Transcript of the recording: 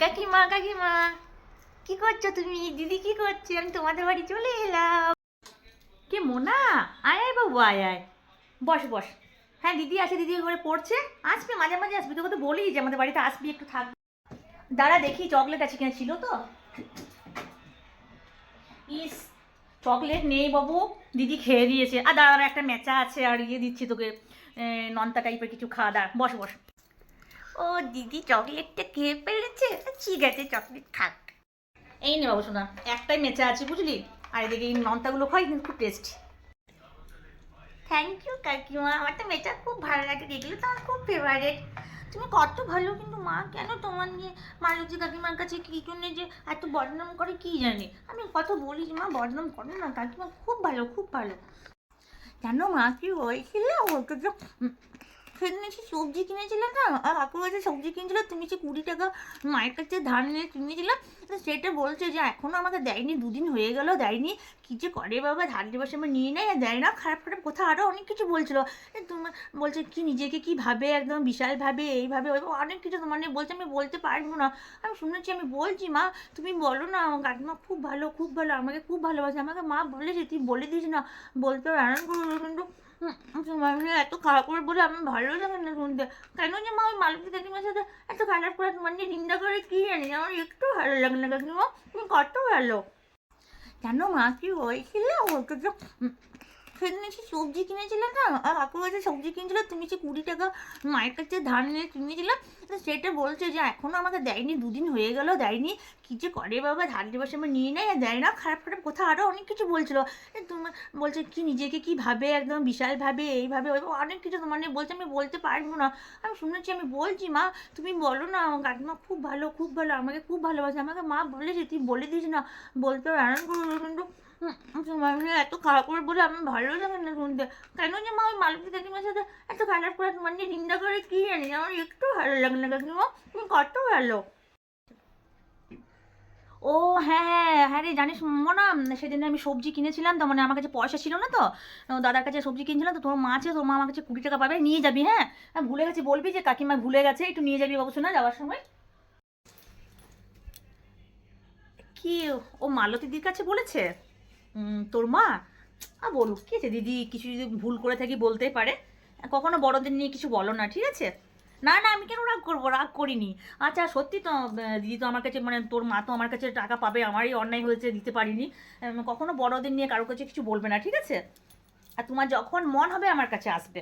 কাকিমা কাকিমা, কি করছ তুমি? দিদি কি করছ? আমি তোমাদের বাড়ি চলে এলাম। কে, মোনা? আয় আয় বাবু, আয় আয়। বস বস। হ্যাঁ দিদি আছে দিদি ঘরে পড়ছে। আসবে, মাঝে মাঝে আসবি। তোকে তো বলি যে আমাদের বাড়িতে আসবি, একটু থাকবি দাঁড়া, দেখি চকলেট আছে কিনা ছিল তো। ইস, চকলেট নেই বাবু। দিদি খেয়ে দিয়েছে। আর দাঁড়া একটা মেচা আছে, আর ইয়ে দিচ্ছি তোকে। নন্তা টাইপের কিছু খাওয়া দাঁড়া। বস বস। ও দিদি চকলেটটা খেয়ে ফেলেছে? ঠিক আছে চকলেট খাক। এই নে বাবু শোনা একটাই মেচা আছে বুঝলি? আর এদিকে এই নন্তাগুলো খাই কিন্তু খুব টেস্টি থ্যাংক ইউ কাকিমা। আমার তো মেচা খুব ভালো লাগে এগুলো তো আমার খুব ফেভারিট তুমি কত ভালো কিন্তু মা কেন তোমার নিয়ে মালতী কাকিমার কাছে কী জন্য যে এত বদনাম করে কি জানে? আমি কত বলি যে মা বদনাম করো না কাকিমা খুব ভালো খুব ভালো। জানো মা কি হয়েছিল? ওটা তো সেদিন সে সবজি কিনেছিলে না? আর কাকু সবজি কিনছিল, তুমি যে কুড়ি টাকা মায়ের কাছে ধার নিয়ে কিনেছিলে, তো সেটা বলছে যে এখনও আমাকে দেয়নি, দুদিন হয়ে গেল দেয়নি। কী যে করে বাবা, ধার দেবার সময় নিয়ে নেয় আর দেয় না, খারাপ খারাপ কথা আরও অনেক কিছু বলছিল। তোমার বলছে কি নিজেকে কি ভাবে, একদম বিশালভাবে এইভাবে অনেক কিছু তোমার নিয়ে বলছে, আমি বলতে পারব না। আমি শুনেছি, আমি বলছি, মা, তুমি বলো না, আমার কাকিমা খুব ভালো খুব ভালো, আমাকে খুব ভালোবাসে। আমাকে মা বলেছে, তুই বলে দিস না। বলতে করব কিন্তু তোমার নিয়ে এত খারাপ করে বলে আমার ভালো লাগে না শুনতে। কেন যে মা ওই মালতী কাকিমার সাথে এত খারাপ করে, তোমার নিয়ে নিন্দা করে কি জানি, আমার একটু ভালো লাগে না তুমি কত ভালো। কেন মা, কি হয়েছিল? ওটা তো সেদিন সে সবজি কিনেছিলে না? আর কাকু কাছে সবজি কিনছিল, তুমি যে কুড়ি টাকা মায়ের কাছে ধার নিয়ে কিনেছিলে। তো সেটা বলছে যে এখনও আমাকে দেয়নি, দুদিন হয়ে গেল দেয়নি। কী যে করে বাবা, ধার দেবার সময় নিয়ে নেয় আর দেয় না। খারাপ খারাপ কথা আরও অনেক কিছু বলছিল। তোমার বলছে, কি নিজেকে কি ভাবে, একদম বিশালভাবে এইভাবে অনেক কিছু তোমার নিয়ে বলছে, আমি বলতে পারব না। আমি শুনেছি, আমি বলছি, মা, তুমি বলো না, আমার কাকিমা খুব ভালো খুব ভালো, আমাকে খুব ভালোবাসে। আমাকে মা বলেছে, তুই বলে দিস না। বলতে করব কিন্তু তোমার নিয়ে এত খারাপ করে বলে আমার ভালো লাগে না শুনতে। কেন যে মা ওই মালতী কাকিমার সাথে এত খারাপ করে, তোমার নিয়ে নিন্দা করে কি জানি, আমার একটু ভালো লাগে না কাকিমা, তুমি কত ভালো। ও হ্যাঁ হ্যাঁ হ্যাঁ রে, জানিস না সেদিন আমি সবজি কিনেছিলাম তো মানে আমার কাছে পয়সা ছিল না তো দাদার কাছে সবজি কিনছিলাম, তো তোমার মা আছে, তোর মা আমার কাছে কুড়ি টাকা পাবে, নিয়ে যাবি হ্যাঁ? হ্যাঁ ভুলে গেছি, বলবি যে কাকিমা ভুলে গেছে, একটু নিয়ে যাবি বাবু, শোনা, যাওয়ার সময়। কি, ও মালতীদির কাছে বলেছে? তোর মা? আর বলুক, কি আছে দিদি? কিছু যদি ভুল করে থাকি বলতেই পারে। কখনো বড়দের নিয়ে কিছু বলো না, ঠিক আছে? না না, আমি কেন রাগ করব? রাগ করিনি। আচ্ছা সত্যি তো দিদি তো আমার কাছে মানে তোর মা তো আমার কাছে টাকা পাবে, আমারই অন্যায় হয়েছে, দিতে পারিনি। কখনো বড়দের নিয়ে কারোর কাছে কিছু বলবে না, ঠিক আছে? আর তোমার যখন মন হবে, আমার কাছে আসবে।